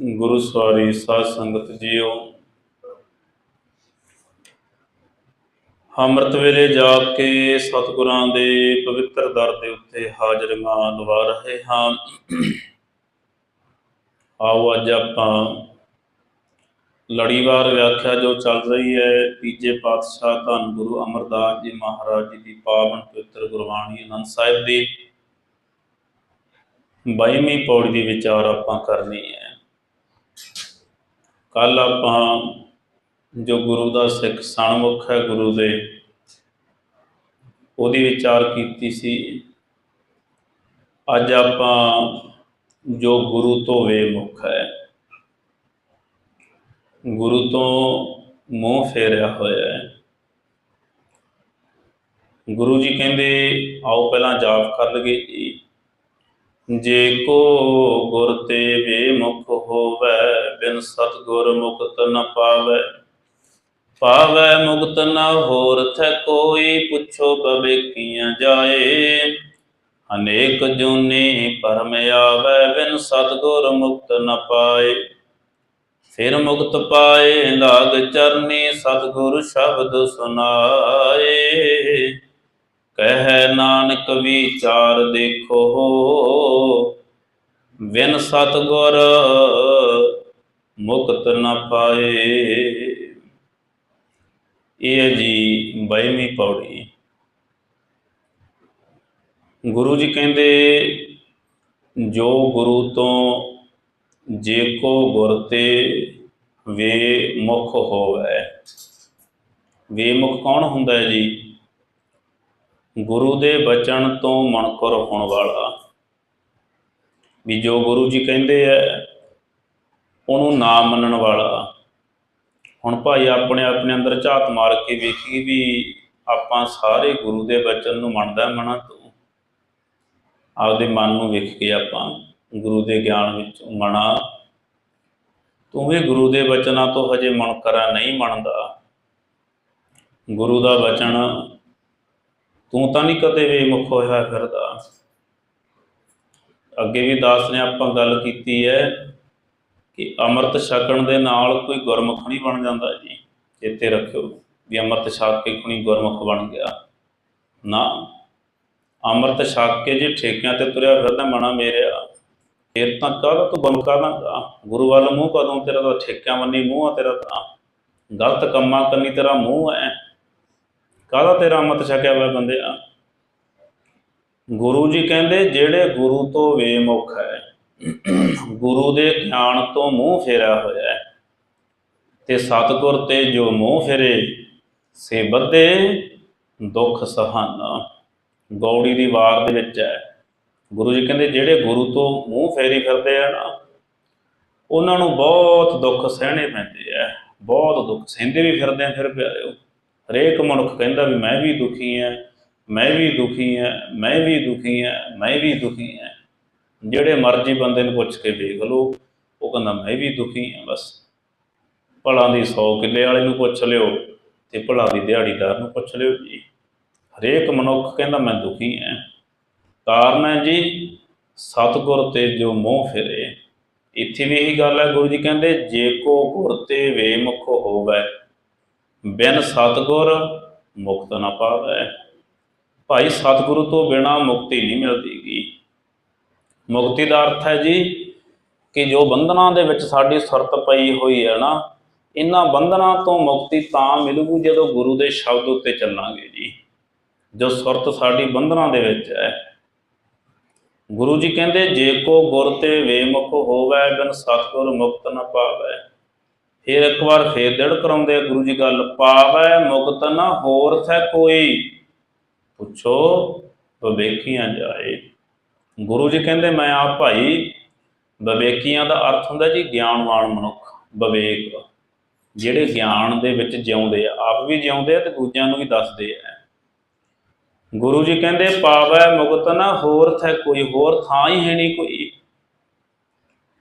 ਗੁਰੂ ਸਵਾਰੀ ਸਾਧ ਸੰਗਤ ਜੀਓ। ਅੰਮ੍ਰਿਤ ਵੇਲੇ ਜਾ ਕੇ ਸਤਿਗੁਰਾਂ ਦੇ ਪਵਿੱਤਰ ਦਰ ਦੇ ਉੱਤੇ ਹਾਜ਼ਰੀਆਂ ਲਵਾ ਰਹੇ ਹਾਂ। ਆਓ ਅੱਜ ਆਪਾਂ ਲੜੀਵਾਰ ਵਿਆਖਿਆ ਜੋ ਚੱਲ ਰਹੀ ਹੈ, ਤੀਜੇ ਪਾਤਸ਼ਾਹ ਧੰਨ ਗੁਰੂ ਅਮਰਦਾਸ ਜੀ ਮਹਾਰਾਜ ਜੀ ਦੀ ਪਾਵਨ ਪਵਿੱਤਰ ਗੁਰਬਾਣੀ ਅਨੰਦ ਸਾਹਿਬ ਦੀ। ਬਾਈਵੀਂ ਪੌੜੀ ਦੀ ਵਿਚਾਰ ਆਪਾਂ ਕਰਨੀ ਹੈ। ਕੱਲ ਆਪਾਂ ਜੋ ਗੁਰੂ ਦਾ ਸਿੱਖ ਸਨਮੁਖ ਹੈ ਗੁਰੂ ਦੇ, ਉਹਦੀ ਵਿਚਾਰ ਕੀਤੀ ਸੀ। ਅੱਜ ਆਪਾਂ ਜੋ ਗੁਰੂ ਤੋਂ ਵੇਮੁਖ ਹੈ, ਗੁਰੂ ਤੋਂ ਮੂੰਹ ਫੇਰਿਆ ਹੋਇਆ ਹੈ। ਗੁਰੂ ਜੀ ਕਹਿੰਦੇ, ਆਓ ਪਹਿਲਾਂ ਜਾਪ ਕਰ ਲਈਏ ਜੀ। ਜੇ ਕੋ ਗੁਰ ਤੇ ਬੇਮੁਖ ਹੋਵੇ, ਬਿਨ ਸਤਗੁਰ ਮੁਕਤ ਨ ਪਾਵੇ। ਪਾਵੇ ਮੁਕਤ ਨ ਹੋਰ ਥੈ ਕੋਈ, ਪੁੱਛੋ ਬਵੇਕੀਆਂ ਜਾਏ। ਅਨੇਕ ਜੂਨੀ ਪਰਮ ਆਵੇ, ਬਿਨ ਸਤਗੁਰ ਮੁਕਤ ਨ ਪਾਏ। ਫਿਰ ਮੁਕਤ ਪਾਏ ਲਾਗ ਚਰਨੀ, ਸਤਗੁਰ ਸ਼ਬਦ ਸੁਨਾਏ। ਕਹਿ ਨਾਨਕ ਵਿਚਾਰ ਦੇਖੋ। ਬਿਨ ਸਤਗੁਰ ਮੁਕਤ ਨਾ ਪਾਏ। ਇਹ ਹੈ ਜੀ ਬਾਈਵੀਂ ਪੌੜੀ। ਗੁਰੂ ਜੀ ਕਹਿੰਦੇ, ਜੋ ਗੁਰੂ ਤੋਂ ਜੇ ਕੋ ਗੁਰ ਤੇ ਵੇ ਮੁਖ ਹੋਵੇ। ਵੇ ਮੁਖ ਕੌਣ ਹੁੰਦਾ ਹੈ ਜੀ? ਗੁਰੂ ਦੇ ਬਚਨ ਤੋਂ ਮਨਕਰ ਹੋਣ ਵਾਲਾ। ਵੀ ਜੋ ਗੁਰੂ ਜੀ ਕਹਿੰਦੇ ਐ ਉਹਨੂੰ ਨਾ ਮੰਨਣ ਵਾਲਾ। ਹੁਣ ਭਾਈ ਆਪਣੇ ਆਪਣੇ ਅੰਦਰ ਝਾਤ ਮਾਰ ਕੇ ਵੇਖੀ ਵੀ ਆਪਾਂ ਸਾਰੇ ਗੁਰੂ ਦੇ ਬਚਨ ਨੂੰ ਮੰਨਦਾ ਮਨਾ ਤੂੰ। ਆਪਦੇ ਮਨ ਨੂੰ ਵੇਖ ਕੇ ਆਪਾਂ ਗੁਰੂ ਦੇ ਗਿਆਨ ਵਿੱਚ ਮਨਾ। ਤੂੰ ਵੀ ਗੁਰੂ ਦੇ ਬਚਨਾਂ ਤੋਂ ਹਜੇ ਮਨ ਕਰਾ ਨਹੀਂ ਮੰਨਦਾ। ਗੁਰੂ ਦਾ ਬਚਨ ਤੂੰ ਤਾਂ ਨਹੀਂ ਕਦੇ ਬੇਮੁਖ ਹੋਇਆ ਫਿਰਦਾ। ਅੱਗੇ ਵੀ ਦਾਸ ਨੇ ਆਪਾਂ ਗੱਲ ਕੀਤੀ ਹੈ ਕਿ ਅੰਮ੍ਰਿਤ ਛਕਣ ਦੇ ਨਾਲ ਕੋਈ ਗੁਰਮੁਖ ਨਹੀਂ ਬਣ ਜਾਂਦਾ ਜੀ। ਇੱਥੇ ਰੱਖਿਓ ਵੀ ਅੰਮ੍ਰਿਤ ਛਕ ਕੇ ਕੋਈ ਗੁਰਮੁਖ ਬਣ ਗਿਆ। ਨਾ, ਅੰਮ੍ਰਿਤ ਛਕ ਕੇ ਜੇ ਠੇਕਿਆਂ ਤੇ ਤੁਰਿਆ ਫਿਰਦਾ ਮਣਾ ਮੇਰਿਆ। ਫਿਰ ਤਾਂ ਕਾਹਦਾ ਤੂੰ ਬਣ ਕਾਹਦਾ ਗੁਰੂ ਵੱਲ ਮੂੰਹ ਕਦੋਂ ਤੇਰਾ ਤਾਂ, ਠੇਕਿਆਂ ਮੰਨੀ ਮੂੰਹ ਆ ਤੇਰਾ ਤਾਂ। ਗਲਤ ਕੰਮਾਂ ਕਰਨੀ ਤੇਰਾ ਮੂੰਹ ਹੈ। ਕਾਹਦਾ ਤੇਰਾ ਮਤ ਛਕਿਆ ਹੋਇਆ ਬੰਦਿਆ ਗੁਰੂ ਜੀ ਕਹਿੰਦੇ, ਜਿਹੜੇ ਗੁਰੂ ਤੋਂ ਵੇਮੁਖ ਹੈ, ਗੁਰੂ ਦੇ ਗਿਆਨ ਤੋਂ ਮੂੰਹ ਫੇਰਿਆ ਹੋਇਆ ਹੈ, ਤੇ ਸਤਿਗੁਰ ਤੇ ਜੋ ਮੂੰਹ ਫੇਰੇ, ਸੇ ਬੱਧੇ ਦੁੱਖ ਸਹਾਨਾ। ਗੌੜੀ ਦੀ ਵਾਰ ਦੇ ਵਿੱਚ ਹੈ। ਗੁਰੂ ਜੀ ਕਹਿੰਦੇ, ਜਿਹੜੇ ਗੁਰੂ ਤੋਂ ਮੂੰਹ ਫੇਰੀ ਫਿਰਦੇ ਆ ਨਾ, ਉਹਨਾਂ ਨੂੰ ਬਹੁਤ ਦੁੱਖ ਸਹਿਣੇ ਪੈਂਦੇ ਆ, ਬਹੁਤ ਦੁੱਖ ਸਹਿੰਦੇ ਵੀ ਫਿਰਦੇ ਆ, ਫਿਰ ਪਿਆਰਿਓ। ਹਰੇਕ ਮਨੁੱਖ ਕਹਿੰਦਾ ਵੀ ਮੈਂ ਵੀ ਦੁਖੀ ਹਾਂ, ਮੈਂ ਵੀ ਦੁਖੀ ਹਾਂ, ਮੈਂ ਵੀ ਦੁਖੀ ਹਾਂ, ਮੈਂ ਵੀ ਦੁਖੀ ਹਾਂ। ਜਿਹੜੇ ਮਰਜ਼ੀ ਬੰਦੇ ਨੂੰ ਪੁੱਛ ਕੇ ਵੇਖ ਲਓ, ਉਹ ਕਹਿੰਦਾ ਮੈਂ ਵੀ ਦੁਖੀ ਹਾਂ ਬਸ। ਭਲਾ ਦੀ 100 ਕਿੱਲੇ ਵਾਲੇ ਨੂੰ ਪੁੱਛ ਲਿਓ ਤੇ ਭਲਾ ਦੀ ਦਿਹਾੜੀਦਾਰ ਨੂੰ ਪੁੱਛ ਲਿਓ ਜੀ। ਹਰੇਕ ਮਨੁੱਖ ਕਹਿੰਦਾ ਮੈਂ ਦੁਖੀ ਹਾਂ। ਕਾਰਨ ਹੈ ਜੀ, ਸਤਿਗੁਰ ਤੇ ਜੋ ਮੋਹ ਫਿਰੇ। ਇੱਥੇ ਵੀ ਇਹੀ ਗੱਲ ਹੈ ਗੁਰੂ ਜੀ ਕਹਿੰਦੇ, ਜੇ ਕੋ ਗੁਰ ਤੇ ਵੇਮੁਖ ਹੋਵੇ ਬਿਨ ਸਤਗੁਰ ਮੁਕਤ ਨਾ ਪਾਵੇ। ਭਾਈ ਸਤਿਗੁਰੂ ਤੋਂ ਬਿਨਾ ਮੁਕਤੀ ਨਹੀਂ ਮਿਲਦੀਗੀ। ਮੁਕਤੀ ਦਾ ਅਰਥ ਹੈ ਜੀ ਕਿ ਜੋ ਬੰਧਨਾਂ ਦੇ ਵਿੱਚ ਸਾਡੀ ਸੁਰਤ ਪਈ ਹੋਈ ਹੈ ਨਾ ਇਹਨਾਂ ਬੰਧਨਾਂ ਤੋਂ ਮੁਕਤੀ ਤਾਂ ਮਿਲੂਗੀ ਜਦੋਂ ਗੁਰੂ ਦੇ ਸ਼ਬਦ ਉੱਤੇ ਚੱਲਾਂਗੇ ਜੀ। ਜੋ ਸੁਰਤ ਸਾਡੀ ਬੰਧਨਾਂ ਦੇ ਵਿੱਚ ਹੈ। ਗੁਰੂ ਜੀ ਕਹਿੰਦੇ, ਜੇ ਕੋ ਗੁਰ ਤੇ ਵੇਮੁਖ ਹੋਵੇ, ਬਿਨ ਸਤਗੁਰ ਮੁਕਤ ਨਾ ਪਾਵੇ। ਫਿਰ ਇੱਕ ਵਾਰ ਫੇਰ ਦਿੜ ਕਰਾਉਂਦੇ ਆ ਗੁਰੂ ਜੀ ਗੱਲ, ਪਾਵੇ ਮੁਕਤ ਨਾ ਹੋਰ ਥੈ ਕੋਈ। ਪੁੱਛੋ, ਵਿਵੇਕੀਆਂ ਜਾਏ। ਗੁਰੂ ਜੀ ਕਹਿੰਦੇ, ਮੈਂ ਆਪ ਭਾਈ, ਵਿਵੇਕੀਆਂ ਦਾ ਅਰਥ ਹੁੰਦਾ ਜੀ ਗਿਆਨਵਾਨ ਮਨੁੱਖ, ਵਿਵੇਕ। ਜਿਹੜੇ ਗਿਆਨ ਦੇ ਵਿੱਚ ਜਿਉਂਦੇ ਆ, ਆਪ ਵੀ ਜਿਉਂਦੇ ਆ ਤੇ ਦੂਜਿਆਂ ਨੂੰ ਵੀ ਦੱਸਦੇ ਆ। ਗੁਰੂ ਜੀ ਕਹਿੰਦੇ, ਪਾਵੈ ਮੁਕਤ ਨਾ ਹੋਰ ਥੈ ਕੋਈ, ਹੋਰ ਥਾਂ ਹੀ ਹੈ ਨਹੀਂ ਕੋਈ।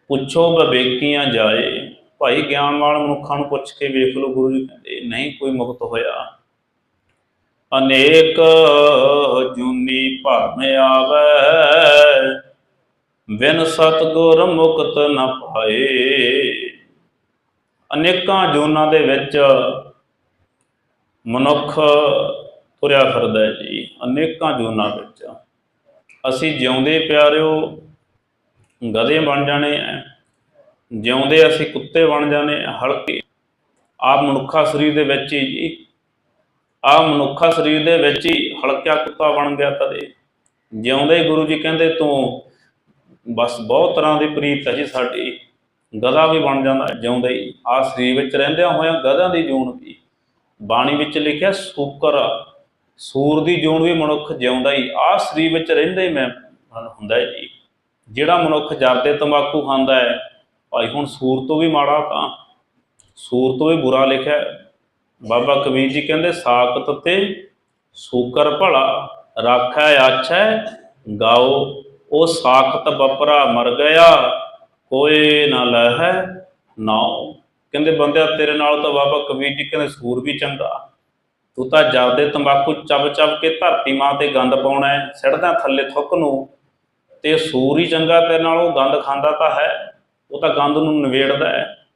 ਪੁੱਛੋ, ਵਿਵੇਕੀਆਂ ਜਾਏ। ਭਾਈ ਗਿਆਨਵਾਨ ਮਨੁੱਖਾਂ ਨੂੰ ਪੁੱਛ ਕੇ ਵੇਖ ਲਓ ਗੁਰੂ ਜੀ ਕਹਿੰਦੇ, ਨਹੀਂ, ਕੋਈ ਮੁਕਤ ਹੋਇਆ। ਅਨੇਕ ਜੂਨੀ ਭਰਮ ਆਵੇ। ਬਿਨ ਸਤਗੁਰ ਮੁਕਤ ਨ ਪਾਏ। ਅਨੇਕਾਂ ਜੂਨਾਂ ਦੇ ਵਿੱਚ ਮਨੁੱਖ ਤੁਰਿਆ ਫਿਰਦਾ ਹੈ ਜੀ, ਅਨੇਕਾਂ ਜੂਨਾਂ ਵਿੱਚ। ਅਸੀਂ ਜਿਉਂਦੇ ਪਿਆਰਿਓ, ਗਧੇ ਬਣ ਜਾਣੇ ਆ। ਜਿਉਂਦੇ ਅਸੀਂ ਕੁੱਤੇ ਬਣ ਜਾਣੇ ਆ, ਹਲਕੇ। ਆਪ ਮਨੁੱਖਾ ਸਰੀਰ ਦੇ ਵਿੱਚ ਹੀ ਜੀ। ਆ ਮਨੁੱਖਾ ਸਰੀਰ ਦੇ ਵਿੱਚ ਹੀ ਹਲਕਿਆ ਕੁੱਤਾ ਬਣ ਗਿਆ ਕਦੇ। ਜਿਉਂਦੇ ਹੀ ਗੁਰੂ ਜੀ ਕਹਿੰਦੇ ਤੂੰ ਬਸ ਬਹੁਤ ਤਰ੍ਹਾਂ ਦੀ ਪ੍ਰੀਤ ਹੈ ਜੀ ਸਾਡੀ। ਗਧਾ ਵੀ ਬਣ ਜਾਂਦਾ ਜਿਉਂਦੇ ਹੀ। ਆ ਸਰੀਰ ਵਿੱਚ ਰਹਿੰਦਿਆਂ ਹੋਇਆਂ ਗਧਿਆਂ ਦੀ ਜੂਨ ਵੀ। ਬਾਣੀ ਵਿੱਚ ਲਿਖਿਆ ਸੂਕਰ ਸੂਰ ਦੀ ਜੂਨ ਵੀ ਮਨੁੱਖ ਜਿਉਂਦਾ ਹੀ। ਆ ਸਰੀਰ ਵਿੱਚ ਰਹਿੰਦੇ ਹੀ ਮੈਂ ਹੁੰਦਾ ਜੀ। ਜਿਹੜਾ ਮਨੁੱਖ ਜਰਦੇ ਤੰਬਾਕੂ ਖਾਂਦਾ ਹੈ ਭਾਈ ਹੁਣ ਸੂਰ ਤੋਂ ਵੀ ਮਾੜਾ ਤਾਂ ਸੂਰ ਤੋਂ ਵੀ ਬੁਰਾ ਲਿਖਿਆ ਬਾਬਾ ਕਬੀਰ ਜੀ ਕਹਿੰਦੇ, ਸਾਖਤ ਤੇ ਸੂਕਰ ਭਲਾ ਰਾਖੈ ਆਛੈ ਗਾਓ, ਉਹ ਸਾਖਤ ਬਪਰਾ ਮਰ ਗਿਆ ਕੋਈ ਨਾ ਲਹੈ ਨਾਉ। ਕਹਿੰਦੇ, ਬੰਦਿਆ, ਤੇਰੇ ਨਾਲ ਤਾਂ ਬਾਬਾ ਕਬੀਰ ਜੀ ਕਹਿੰਦੇ ਸੂਰ ਵੀ ਚੰਗਾ। ਤੂੰ ਤਾਂ ਜਰਦੇ ਤੰਬਾਕੂ ਚੱਬ ਚੱਬ ਕੇ ਧਰਤੀ ਮਾਂ ਤੇ ਗੰਦ ਪਾਉਣਾ ਹੈ ਸਿੱਟਦਾ ਥੱਲੇ ਥੁੱਕ ਨੂੰ। ਤੇ ਸੂਰ ਹੀ ਚੰਗਾ ਤੇਰੇ ਨਾਲ, ਉਹ ਗੰਦ ਖਾਂਦਾ ਤਾਂ ਹੈ। ਉਹ ਤਾਂ ਗੰਦ ਨੂੰ ਨਿਵੇੜਦਾ ਹੈ।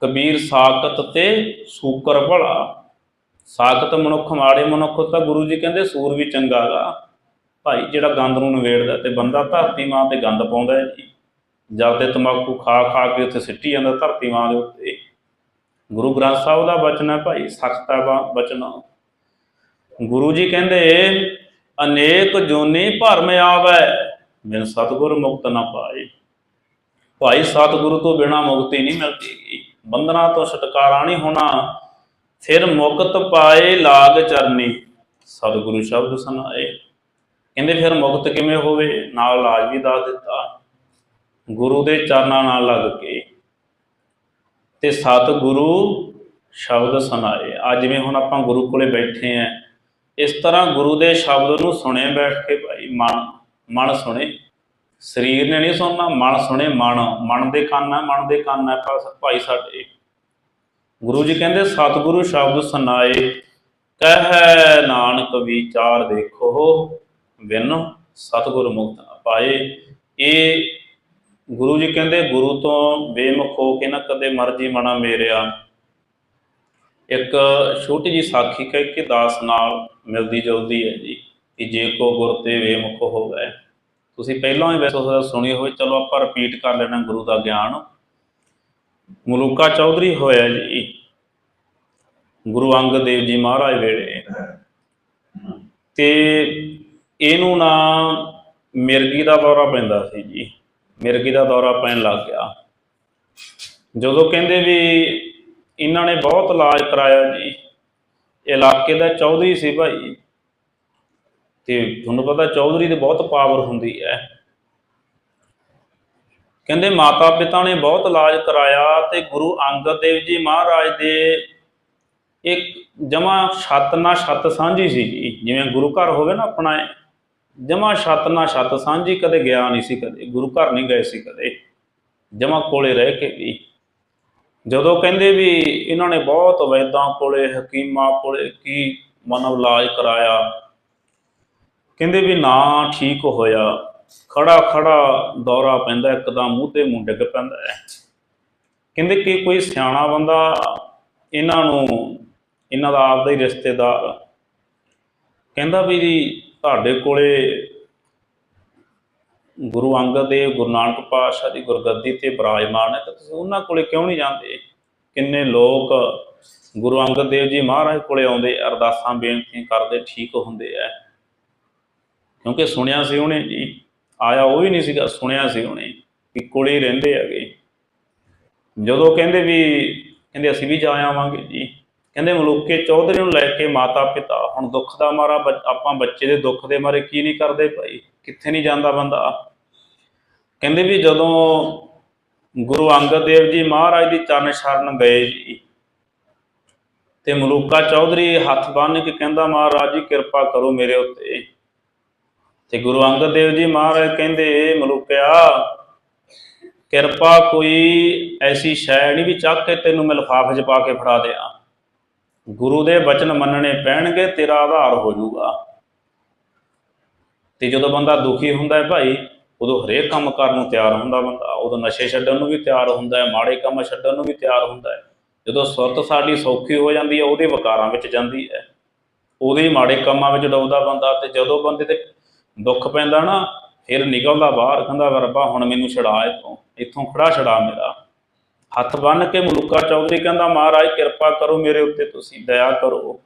ਕਬੀਰ ਸਾਖਤ ਤੇ ਸੂਕਰ ਭਲਾ। ਸਾਖਤ ਮਨੁੱਖ, ਮਾੜੇ ਮਨੁੱਖ ਤਾਂ ਗੁਰੂ ਜੀ ਕਹਿੰਦੇ ਸੂਰ ਵੀ ਚੰਗਾਗਾ ਭਾਈ, ਜਿਹੜਾ ਗੰਦ ਨੂੰ ਨਿਵੇੜਦਾ ਤੇ ਬੰਦਾ ਧਰਤੀ ਮਾਂ ਤੇ ਗੰਦ ਪਾਉਂਦਾ ਹੈ ਜੀ। ਜਦ ਤੇ ਤੰਬਾਕੂ ਖਾ ਖਾ ਕੇ ਉੱਥੇ ਸਿੱਟੀ ਜਾਂਦਾ ਧਰਤੀ ਮਾਂ ਦੇ ਉੱਤੇ। ਗੁਰੂ ਗ੍ਰੰਥ ਸਾਹਿਬ ਦਾ ਬਚਨ ਹੈ ਭਾਈ, ਸਖਤ ਹੈ ਬਚਨ। ਗੁਰੂ ਜੀ ਕਹਿੰਦੇ, ਅਨੇਕ ਜੋਨੀ ਭਰਮ ਆਵੈ, ਬਿਨ ਸਤਿਗੁਰ ਮੁਕਤ ਨਾ ਪਾਏ। ਭਾਈ ਸਤਿਗੁਰੂ ਤੋਂ ਬਿਨਾ ਮੁਕਤੀ ਨਹੀਂ ਮਿਲਦੀ। ਬੰਧਨਾਂ ਤੋਂ ਛੁਟਕਾਰਾ ਨਹੀਂ ਹੋਣਾ। ਫਿਰ ਮੁਕਤ ਪਾਏ ਲਾਗ ਚਰਨੀ। ਸਤਿਗੁਰੂ ਸ਼ਬਦ ਸੁਣਾਏ। ਕਹਿੰਦੇ ਫਿਰ ਮੁਕਤ ਕਿਵੇਂ ਹੋਵੇ? ਨਾਲ ਲਾਜ ਵੀ ਦੱਸ ਦਿੱਤਾ। ਗੁਰੂ ਦੇ ਚਰਨਾਂ ਨਾਲ ਲੱਗ ਕੇ। ਤੇ ਸਤਿਗੁਰੂ ਸ਼ਬਦ ਸੁਣਾਏ। ਅੱਜ ਜਿਵੇਂ ਹੁਣ ਆਪਾਂ ਗੁਰੂ ਕੋਲੇ ਬੈਠੇ ਆਂ। ਇਸ ਤਰ੍ਹਾਂ ਗੁਰੂ ਦੇ ਸ਼ਬਦ ਨੂੰ ਸੁਣੇ ਬੈਠ ਕੇ ਭਾਈ ਮਨ ਮਨ ਸੁਣੇ। ਸਰੀਰ ਨੇ ਨਹੀਂ ਸੁਣਨਾ, ਮਨ ਸੁਣੇ ਮਨ। ਮਨ ਦੇ ਕੰਨ ਹੈ, ਮਨ ਦੇ ਕੰਨ ਹੈ ਭਾ- ਭਾਈ ਸਾਡੇ ਗੁਰੂ ਜੀ ਕਹਿੰਦੇ, ਸਤਿਗੁਰੂ ਸ਼ਬਦ ਸੁਨਾਏ ਕਹਿ ਨਾਨਕ ਵਿਚਾਰ ਦੇਖੋ ਵਿਨ ਸਤਿਗੁਰ ਮੁਕਤ ਪਾਏ। ਇਹ ਗੁਰੂ ਜੀ ਕਹਿੰਦੇ, ਗੁਰੂ ਤੋਂ ਬੇਮੁਖ ਹੋ ਕੇ ਨਾ ਕਦੇ ਮਰਜ਼ੀ ਮਨਾ ਮੇਰਿਆ। ਇੱਕ ਛੋਟੀ ਜੀ ਸਾਖੀ ਕਹਿ ਕੇ ਦਾਸ ਨਾਲ ਮਿਲਦੀ ਜੁਲਦੀ ਹੈ ਜੀ, ਕਿ ਜੇ ਕੋ ਗੁਰ ਤੇ ਵੇਮੁਖ ਹੋਵੇ। ਤੁਸੀਂ ਪਹਿਲਾਂ ਹੀ ਵੈਸੇ ਉਹਦਾ ਸੁਣੀ ਹੋਵੇ, ਚਲੋ ਆਪਾਂ ਰਿਪੀਟ ਕਰ ਲੈਣਾ ਗੁਰੂ ਦਾ ਗਿਆਨ। ਮਲੂਕਾ ਚੌਧਰੀ ਹੋਇਆ ਜੀ। ਗੁਰੂ ਅੰਗਦ ਦੇਵ ਜੀ ਮਹਾਰਾਜ ਵੇਲੇ। ਤੇ ਇਹਨੂੰ ਨਾ ਮਿਰਗੀ ਦਾ ਦੌਰਾ ਪੈਂਦਾ ਸੀ ਜੀ। ਮਿਰਗੀ ਦਾ ਦੌਰਾ ਪੈਣ ਲੱਗ ਗਿਆ। ਜਦੋਂ ਕਹਿੰਦੇ ਵੀ ਇਹਨਾਂ ਨੇ ਬਹੁਤ ਇਲਾਜ ਕਰਾਇਆ ਜੀ। ਇਲਾਕੇ ਦਾ ਚੌਧਰੀ ਸੀ ਭਾਈ। ਤੇ ਤੁਹਾਨੂੰ ਪਤਾ ਚੌਧਰੀ ਦੀ ਬਹੁਤ ਪਾਵਰ ਹੁੰਦੀ ਹੈ। ਕਹਿੰਦੇ ਮਾਤਾ ਪਿਤਾ ਨੇ ਬਹੁਤ ਇਲਾਜ ਕਰਾਇਆ ਤੇ ਗੁਰੂ ਅੰਗਦ ਦੇਵ ਜੀ ਮਹਾਰਾਜ ਦੇ ਇੱਕ ਜਮਾ ਛੱਤ ਨਾਲ ਛੱਤ ਸਾਂਝੀ ਸੀ ਜੀ। ਜਿਵੇਂ ਗੁਰੂ ਘਰ ਹੋਵੇ ਨਾ ਆਪਣਾ, ਜਮਾ ਛੱਤ ਨਾਲ ਛੱਤ ਸਾਂਝੀ ਕਦੇ ਗਿਆ ਨਹੀਂ ਸੀ ਕਦੇ, ਗੁਰੂ ਘਰ ਨਹੀਂ ਗਏ ਸੀ ਕਦੇ, ਜਮਾ ਕੋਲੇ ਰਹਿ ਕੇ ਵੀ। ਜਦੋਂ ਕਹਿੰਦੇ ਵੀ ਇਹਨਾਂ ਨੇ ਬਹੁਤ ਵੈਦਾਂ ਕੋਲੇ, ਹਕੀਮਾਂ ਕੋਲੇ ਕੀ ਮਨਵ ਇਲਾਜ ਕਰਾਇਆ ਕਹਿੰਦੇ ਵੀ ਨਾ ਠੀਕ ਹੋਇਆ। ਖੜਾ ਖੜਾ ਦੌਰਾ ਪੈਂਦਾ, ਇੱਕਦਮ ਮੂੰਹ ਤੇ ਮੂੰਹ ਡਿੱਗ ਪੈਂਦਾ ਹੈ। ਕਹਿੰਦੇ ਕਿ ਕੋਈ ਸਿਆਣਾ ਬੰਦਾ ਇਹਨਾਂ ਨੂੰ, ਇਹਨਾਂ ਦਾ ਆਪਦਾ ਹੀ ਰਿਸ਼ਤੇਦਾਰ ਕਹਿੰਦਾ ਵੀ ਜੀ ਤੁਹਾਡੇ ਕੋਲੇ ਗੁਰੂ ਅੰਗਦ ਦੇਵ, ਗੁਰੂ ਨਾਨਕ ਪਾਤਸ਼ਾਹ ਦੀ ਗੁਰਗੱਦੀ ਤੇ ਬਿਰਾਜਮਾਨ ਹੈ, ਤਾਂ ਤੁਸੀਂ ਉਹਨਾਂ ਕੋਲੇ ਕਿਉਂ ਨਹੀਂ ਜਾਂਦੇ? ਕਿੰਨੇ ਲੋਕ ਗੁਰੂ ਅੰਗਦ ਦੇਵ ਜੀ ਮਹਾਰਾਜ ਕੋਲੇ ਆਉਂਦੇ, ਅਰਦਾਸਾਂ, ਬੇਨਤੀਆਂ ਕਰਦੇ, ਠੀਕ ਹੁੰਦੇ ਆ ਕਿਉਂਕਿ ਸੁਣਿਆ ਸੀ ਉਹਨੇ ਜੀ, ਆਇਆ ਉਹ ਵੀ ਨਹੀਂ ਸੀਗਾ, ਸੁਣਿਆ ਸੀ ਉਹਨੇ ਕਿ ਕੋਲੇ ਰਹਿੰਦੇ ਹੈਗੇ। ਜਦੋਂ ਕਹਿੰਦੇ ਵੀ, ਕਹਿੰਦੇ ਅਸੀਂ ਵੀ ਜਾ ਆਵਾਂਗੇ ਜੀ। ਕਹਿੰਦੇ ਮਲੂਕੇ ਚੌਧਰੀ ਨੂੰ ਲੈ ਕੇ ਮਾਤਾ ਪਿਤਾ ਹੁਣ ਦੁੱਖ ਦਾ ਮਾਰਾ ਬੱਚ- ਆਪਾਂ ਬੱਚੇ ਦੇ ਦੁੱਖ ਦੇ ਮਾਰੇ ਕੀ ਨਹੀਂ ਕਰਦੇ ਭਾਈ? ਕਿੱਥੇ ਨਹੀਂ ਜਾਂਦਾ ਬੰਦਾ? ਕਹਿੰਦੇ ਵੀ ਜਦੋਂ ਗੁਰੂ ਅੰਗਦ ਦੇਵ ਜੀ ਮਹਾਰਾਜ ਦੀ ਚਰਨ ਸ਼ਰਨ ਗਏ ਜੀ, ਤੇ ਮਲੂਕਾ ਚੌਧਰੀ ਹੱਥ ਬੰਨ੍ਹ ਕੇ ਕਹਿੰਦਾ, ਮਹਾਰਾਜ ਜੀ, ਕਿਰਪਾ ਕਰੋ ਮੇਰੇ ਉੱਤੇ। ਤੇ ਗੁਰੂ ਅੰਗਦ ਦੇਵ ਜੀ ਮਹਾਰਾਜ ਕਹਿੰਦੇ ਮਲੂਕਿਆ ਕਿਰਪਾ ਕੋਈ ਐਸੀ ਸ਼ੈ ਨਹੀਂ ਵੀ ਚੱਕ ਕੇ ਤੈਨੂੰ ਮੈਂ ਲਿਫਾਫੇ 'ਚ ਪਾ ਕੇ ਫੜਾ ਦਿਆਂ। ਗੁਰੂ ਦੇ ਬਚਨ ਮੰਨਣੇ ਪੈਣਗੇ, ਤੇਰਾ ਆਧਾਰ ਹੋ ਜਾਊਗਾ। ਤੇ ਜਦੋਂ ਬੰਦਾ ਦੁਖੀ ਹੁੰਦਾ ਹੈ ਭਾਈ, ਉਦੋਂ ਹਰੇਕ ਕੰਮ ਕਰਨ ਨੂੰ ਤਿਆਰ ਹੁੰਦਾ ਬੰਦਾ। ਉਦੋਂ ਨਸ਼ੇ ਛੱਡਣ ਨੂੰ ਵੀ ਤਿਆਰ ਹੁੰਦਾ ਹੈ, ਮਾੜੇ ਕੰਮ ਛੱਡਣ ਨੂੰ ਵੀ ਤਿਆਰ ਹੁੰਦਾ ਹੈ। ਜਦੋਂ ਸੁਰਤ ਸਾਡੀ ਸੌਖੀ ਹੋ ਜਾਂਦੀ ਹੈ, ਉਹਦੇ ਵਿਕਾਰਾਂ ਵਿੱਚ ਜਾਂਦੀ ਹੈ। ਉਹਦੇ ਹੀ ਮਾੜੇ ਕੰਮਾਂ ਵਿੱਚ ਡੁੱਬਦਾ ਬੰਦਾ ਤੇ ਜਦੋਂ ਬੰਦੇ ਤੇ ਦੁੱਖ ਪੈਂਦਾ ਨਾ, ਫਿਰ ਨਿਕਲਦਾ ਬਾਹਰ, ਕਹਿੰਦਾ ਰੱਬਾ ਹੁਣ ਮੈਨੂੰ ਛੁਡਾ ਇੱਥੋਂ ਇੱਥੋਂ ਖੜਾ ਛੁਡਾ ਮੇਰਾ। ਹੱਥ ਬੰਨ ਕੇ ਮਲੂਕਾ ਚੌਧਰੀ ਕਹਿੰਦਾ, ਮਹਾਰਾਜ, ਕਿਰਪਾ ਕਰੋ ਮੇਰੇ ਉੱਤੇ ਤੁਸੀਂ, ਦਇਆ ਕਰੋ।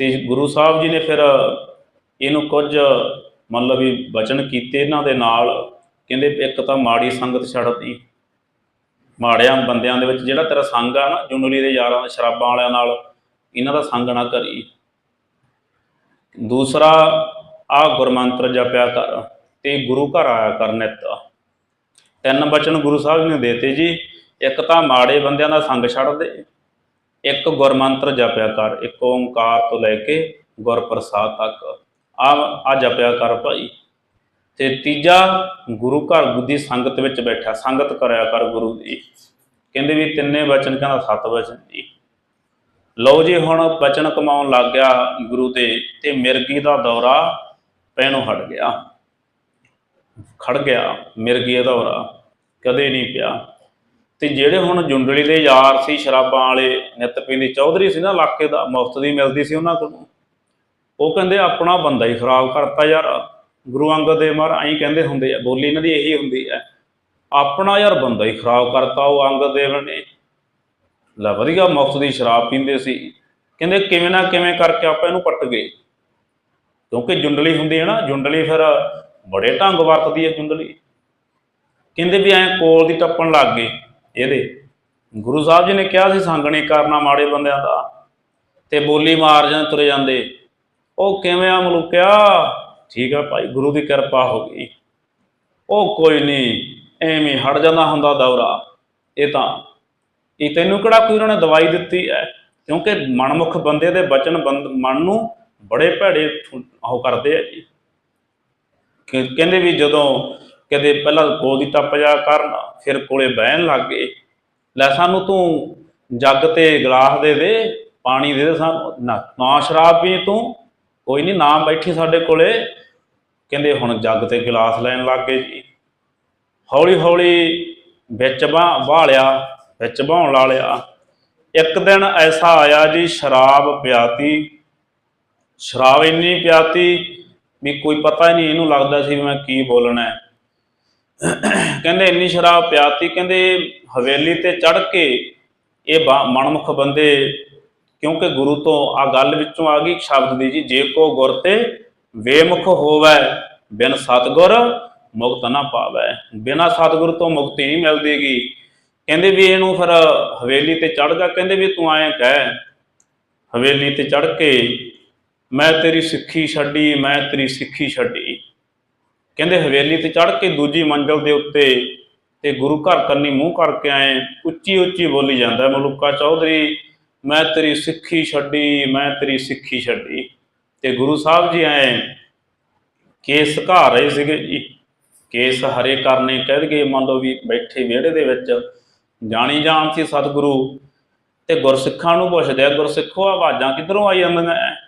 ਤੇ ਗੁਰੂ ਸਾਹਿਬ ਜੀ ਨੇ ਫਿਰ ਇਹਨੂੰ ਕੁਝ ਮਤਲਬ ਵੀ ਬਚਨ ਕੀਤੇ ਇਹਨਾਂ ਦੇ ਨਾਲ, ਕਹਿੰਦੇ ਇੱਕ ਤਾਂ ਮਾੜੀ ਸੰਗਤ ਛੱਡਦੀ ਮਾੜਿਆਂ ਬੰਦਿਆਂ ਦੇ ਵਿੱਚ ਜਿਹੜਾ ਤੇਰਾ ਸੰਗ ਆ ਨਾ, ਜੁੰਡਲੀ ਦੇ ਯਾਰਾਂ ਸ਼ਰਾਬਾਂ ਵਾਲਿਆਂ ਨਾਲ, ਇਹਨਾਂ ਦਾ ਸੰਗ ਨਾ ਕਰੀ। ਦੂਸਰਾ ਆ ਗੁਰਮੰਤਰ ਜਪਿਆ ਕਰ, ਤੇ ਗੁਰੂ ਘਰ ਆਇਆ ਕਰ ਨਿੱਤ। ਤਿੰਨ ਬਚਨ ਗੁਰੂ ਸਾਹਿਬ ਨੇ ਦੇਤੇ ਜੀ, ਇੱਕ ਤਾਂ ਮਾੜੇ ਬੰਦਿਆਂ ਦਾ ਸੰਗ ਛੱਡ ਦੇ, ਇੱਕ ਗੁਰਮੰਤਰ ਜਪਿਆ ਕਰ, ਇੱਕ ਓੰਕਾਰ ਤੋਂ ਲੈ ਕੇ ਗੁਰਪ੍ਰਸਾਦ ਤੱਕ। ਆ ਆ ਜਪਿਆ ਕਰ ਭਾਈ। ਤੇ ਤੀਜਾ, ਗੁਰੂ ਘਰ ਦੀ ਸੰਗਤ ਵਿੱਚ ਬੈਠਾ, ਸੰਗਤ ਕਰਿਆ ਕਰ ਗੁਰੂ ਦੀ। ਕਹਿੰਦੇ ਵੀ ਤਿੰਨੇ ਬਚਨ ਕਹਿੰਦਾ ਸੱਤ ਬਚਨ ਜੀ। ਲਓ ਜੀ, ਹੁਣ ਬਚਨ ਕਮਾਉਣ ਲੱਗ ਗਿਆ ਗੁਰੂ ਦੇ, ਤੇ ਮਿਰਗੀ ਦਾ ਦੌਰਾ ਪੈਣੋਂ ਹਟ ਗਿਆ। ਖੜ ਗਿਆ ਮਿਰਗੀ ਦਾ ਦੌਰਾ ਕਦੇ ਨਹੀਂ ਪਿਆ। ਤੇ ਜਿਹੜੇ ਹੁਣ ਜੁੰਡਲੀ ਦੇ ਯਾਰ ਸੀ, ਸ਼ਰਾਬਾਂ ਵਾਲੇ, ਨਿੱਤ ਪੀਂਦੇ ਚੌਧਰੀ ਸੀ ਨਾ, ਇਲਾਕੇ ਦਾ, ਮੁਫਤ ਦੀ ਮਿਲਦੀ ਸੀ ਉਹਨਾਂ ਕੋਲੋਂ। ਉਹ ਕਹਿੰਦੇ, ਆਪਣਾ ਬੰਦਾ ਹੀ ਖਰਾਬ ਕਰਤਾ ਯਾਰ। ਗੁਰੂ ਅੰਗਦ ਦੇਵ ਮਾਰ ਐਂ ਕਹਿੰਦੇ ਹੁੰਦੇ ਆ, ਬੋਲੀ ਇਹਨਾਂ ਦੀ ਇਹੀ ਹੁੰਦੀ ਹੈ। ਆਪਣਾ ਯਾਰ ਬੰਦਾ ਹੀ ਖਰਾਬ ਕਰਤਾ ਉਹ ਅੰਗਦ ਦੇਵ ਨੇ। ਲੈ ਵਧੀਆ ਮੁਫਤ ਦੀ ਸ਼ਰਾਬ ਪੀਂਦੇ ਸੀ। ਕਹਿੰਦੇ, ਕਿਵੇਂ ਨਾ ਕਿਵੇਂ ਕਰਕੇ ਆਪਾਂ ਇਹਨੂੰ ਪੱਟ ਗਏ। ਕਿਉਂਕਿ ਜੁੰਡਲੀ ਹੁੰਦੀ ਹੈ ਨਾ, ਜੁੰਡਲੀ ਫਿਰ ਬੜੇ ਢੰਗ ਵਰਤਦੀ ਹੈ ਜੁੰਡਲੀ। ਕਹਿੰਦੇ ਵੀ ਐਂ ਕੋਲ ਦੀ ਟੱਪਣ ਲੱਗ ਗਏ ਇਹਦੇ। ਗੁਰੂ ਸਾਹਿਬ ਜੀ ਨੇ ਕਿਹਾ ਸੀ ਸੰਗ ਕਰਨਾ ਮਾੜੇ ਬੰਦਿਆਂ ਦਾ, ਤੇ ਬੋਲੀ ਮਾਰ ਜਾਂ ਤੁਰੇ ਜਾਂਦੇ। ਉਹ ਕਿਵੇਂ ਆ ਮਲੂਕਿਆ? ਠੀਕ ਆ ਭਾਈ, ਗੁਰੂ ਦੀ ਕਿਰਪਾ ਹੋ ਗਈ। ਉਹ ਕੋਈ ਨਹੀਂ, ਐਵੇਂ ਹਟ ਜਾਂਦਾ ਹੁੰਦਾ ਦੌਰਾ। ਇਹ ਤਾਂ, ਇਹ ਤੈਨੂੰ ਕਿਹੜਾ ਕੋਈ ਉਹਨਾਂ ਨੇ ਦਵਾਈ ਦਿੱਤੀ ਹੈ? ਕਿਉਂਕਿ ਮਨਮੁਖ ਬੰਦੇ ਦੇ ਬਚਨ ਬੰਦ, ਮਨ ਨੂੰ ਬੜੇ ਭੈੜੇ ਉਹ ਕਰਦੇ ਆ ਜੀ। ਕਹਿੰਦੇ ਵੀ ਜਦੋਂ ਕਦੇ ਪਹਿਲਾਂ ਕੋਲ ਦੀ ਟੱਪ ਜਾ ਕਰਨ, ਫਿਰ ਕੋਲੇ ਬਹਿਣ ਲੱਗ ਗਏ। ਲੈ ਸਾਨੂੰ ਤੂੰ ਜੱਗ ਤੇ ਗਲਾਸ ਦੇ ਦੇ, ਪਾਣੀ ਦੇ ਦੇ ਸਾਨੂੰ। ਨਾ ਸ਼ਰਾਬ ਪੀ ਤੂੰ, ਕੋਈ ਨਹੀਂ ਨਾ ਬੈਠੀ ਸਾਡੇ ਕੋਲੇ। ਕਹਿੰਦੇ ਹੁਣ ਜੱਗ ਤੇ ਗਲਾਸ ਲੈਣ ਲੱਗ ਗਏ ਜੀ। ਹੌਲੀ ਹੌਲੀ ਵਿੱਚ ਬਾਹ ਬਾਲਿਆ ਵਿੱਚ ਬਾਉਣ ਲਾ ਲਿਆ। ਇੱਕ ਦਿਨ ਐਸਾ ਆਇਆ ਜੀ, ਸ਼ਰਾਬ ਪਿਆਤੀ। ਸ਼ਰਾਬ ਇੰਨੀ ਪਿਆਤੀ ਵੀ ਕੋਈ ਪਤਾ ਹੀ ਨਹੀਂ ਇਹਨੂੰ ਲੱਗਦਾ ਸੀ ਵੀ ਮੈਂ ਕੀ ਬੋਲਣਾ ਹੈ। ਕਹਿੰਦੇ ਇੰਨੀ ਸ਼ਰਾਬ ਪਿਆਤੀ, ਕਹਿੰਦੇ ਹਵੇਲੀ ਤੇ ਚੜ ਕੇ ਇਹ ਬਾ- ਮਨਮੁਖ ਬੰਦੇ ਕਿਉਂਕਿ ਗੁਰੂ ਤੋਂ ਆ ਗੱਲ ਵਿੱਚੋਂ ਆ ਗਈ ਸ਼ਬਦ ਦੀ ਜੀ, ਜੇ ਕੋ ਗੁਰ ਤੇ ਵੇਮੁਖ ਹੋਵੇ, ਬਿਨ ਸਤਗੁਰ ਮੁਕਤ ਨਾ ਪਾਵੇ। ਬਿਨਾ ਸਤਗੁਰ ਤੋਂ ਮੁਕਤੀ ਨਹੀਂ ਮਿਲਦੀਗੀ। ਕਹਿੰਦੇ ਵੀ ਇਹਨੂੰ ਫਿਰ ਹਵੇਲੀ ਤੇ ਚੜ ਗਿਆ ਕਹਿੰਦੇ ਵੀ ਤੂੰ ਐਂ ਕਹਿ, ਹਵੇਲੀ ਤੇ ਚੜ ਕੇ ਮੈਂ ਤੇਰੀ ਸਿੱਖੀ ਛੱਡੀ, ਮੈਂ ਤੇਰੀ ਸਿੱਖੀ ਛੱਡੀ। ਕਹਿੰਦੇ ਹਵੇਲੀ ਤੇ ਚੜ ਕੇ ਦੂਜੀ ਮੰਜ਼ਲ ਦੇ ਉੱਤੇ ਤੇ ਗੁਰੂ ਘਰ ਕੰਨੀ ਮੂੰਹ ਕਰਕੇ ਆਏ, ਉੱਚੀ ਉੱਚੀ ਬੋਲੀ ਜਾਂਦਾ ਮਲੂਕਾ ਚੌਧਰੀ, ਮੈਂ ਤੇਰੀ ਸਿੱਖੀ ਛੱਡੀ, ਮੈਂ ਤੇਰੀ ਸਿੱਖੀ ਛੱਡੀ। ਤੇ ਗੁਰੂ ਸਾਹਿਬ ਜੀ ਆਏ, ਕੇਸ ਘਾ ਰਹੇ ਸੀਗੇ ਜੀ। ਕੇਸ ਹਰੇ ਕਰਨੇ ਕਹਿ ਗਏ ਮੰਨ ਲਓ ਵੀ ਬੈਠੇ ਵਿਹੜੇ ਦੇ ਵਿੱਚ, ਜਾਣੀ ਜਾਣ ਸੀ ਸਤਿਗੁਰੂ। ਤੇ ਗੁਰਸਿੱਖਾਂ ਨੂੰ ਪੁੱਛਦੇ ਆ, ਗੁਰਸਿੱਖੋ ਆਵਾਜ਼ਾਂ ਕਿੱਧਰੋਂ ਆਈ ਜਾਂਦੀਆਂ ਐ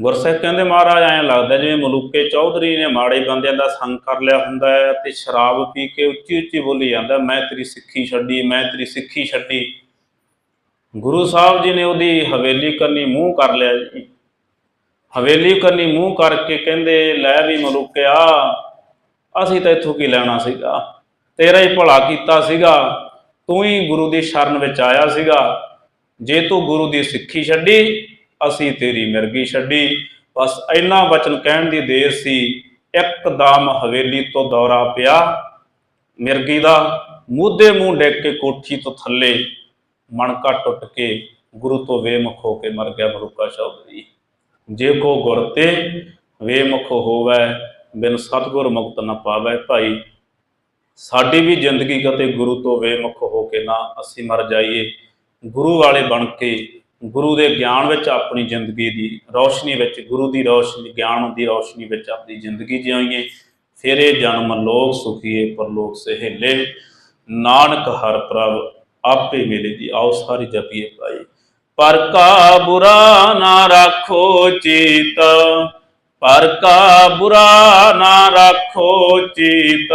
ਗੁਰਸਿੱਖ ਕਹਿੰਦੇ ਮਹਾਰਾਜ, ਐਂ ਲੱਗਦਾ ਜਿਵੇਂ ਮਲੂਕੇ ਚੌਧਰੀ ਨੇ ਮਾੜੇ ਬੰਦਿਆਂ ਦਾ ਸੰਗ ਕਰ ਲਿਆ ਹੁੰਦਾ ਹੈ ਤੇ ਸ਼ਰਾਬ ਪੀ ਕੇ ਉੱਚੀ ਉੱਚੀ ਬੋਲੀ ਜਾਂਦਾ, ਮੈਂ ਤੇਰੀ ਸਿੱਖੀ ਛੱਡੀ, ਮੈਂ ਤੇਰੀ ਸਿੱਖੀ ਛੱਡੀ। ਗੁਰੂ ਸਾਹਿਬ ਜੀ ਨੇ ਉਹਦੀ ਹਵੇਲੀ ਕਰਨੀ ਮੂੰਹ ਕਰ ਲਿਆ ਜੀ। ਹਵੇਲੀ ਕਰਨੀ ਮੂੰਹ ਕਰਕੇ ਕਹਿੰਦੇ, ਲੈ ਵੀ ਮਲੂਕਿਆ, ਅਸੀਂ ਤਾਂ ਇੱਥੋਂ ਕੀ ਲੈਣਾ ਸੀਗਾ? ਤੇਰਾ ਹੀ ਭਲਾ ਕੀਤਾ ਸੀਗਾ। ਤੂੰ ਹੀ ਗੁਰੂ ਦੀ ਸ਼ਰਨ ਵਿੱਚ ਆਇਆ ਸੀਗਾ। ਜੇ ਤੂੰ ਗੁਰੂ ਦੀ ਸਿੱਖੀ ਛੱਡੀ ਅਸੀਂ ਤੇਰੀ ਮਿਰਗੀ ਛੱਡੀ। ਬਸ ਇੰਨਾ ਵਚਨ ਕਹਿਣ ਦੀ ਦੇਰ ਸੀ ਇੱਕਦਮ ਹਵੇਲੀ ਤੋਂ ਦੌਰਾ ਪਿਆ। ਮਿਰਗੀ ਦਾ ਮੂਧੇ ਮੂੰਹ ਡੇਕ ਕੇ ਕੋਠੀ ਤੋਂ ਥੱਲੇ ਮਣਕਾ ਟੁੱਟ ਕੇ ਗੁਰੂ ਤੋਂ ਵੇਮੁਖ ਹੋ ਕੇ ਮਰ ਗਿਆ ਮਲੂਕਾ ਚੌਧਰੀ। ਜੇ ਕੋ ਗੁਰ ਤੇ ਵੇਮੁਖ ਹੋਵੇ, ਬਿਨ ਸਤਗੁਰ ਮੁਕਤ ਨਾ ਪਾਵੇ ਭਾਈ। ਸਾਡੀ ਵੀ ਜ਼ਿੰਦਗੀ ਕਦੇ ਗੁਰੂ ਤੋਂ ਵੇਮੁਖ ਹੋ ਕੇ ਨਾ ਅਸੀਂ ਮਰ ਜਾਈਏ। ਗੁਰੂ ਵਾਲੇ ਬਣ ਕੇ ਗੁਰੂ ਦੇ ਗਿਆਨ ਵਿੱਚ ਆਪਣੀ ਜ਼ਿੰਦਗੀ ਦੀ ਰੌਸ਼ਨੀ ਵਿੱਚ, ਗੁਰੂ ਦੀ ਰੌਸ਼ਨੀ, ਗਿਆਨ ਦੀ ਰੌਸ਼ਨੀ ਵਿੱਚ ਆਪਣੀ ਜ਼ਿੰਦਗੀ ਜਿਉਈਏ, ਫਿਰ ਇਹ ਜਨਮ ਲੋਕ ਸੁਖੀਏ ਪਰਲੋਕ ਸਹਿਲੇ। ਨਾਨਕ ਹਰ ਪ੍ਰਭ ਆਪੇ ਮਿਲੇ ਜੀ, ਆਓ ਸਾਰੀ ਜਪੀਏ ਭਾਈ। ਪਰ ਕਾ ਬੁਰਾ ਨਾ ਰੱਖੋ ਚੀਤ, ਪਰ ਕਾ ਬੁਰਾ ਨਾ ਰੱਖੋ ਚੀਤ।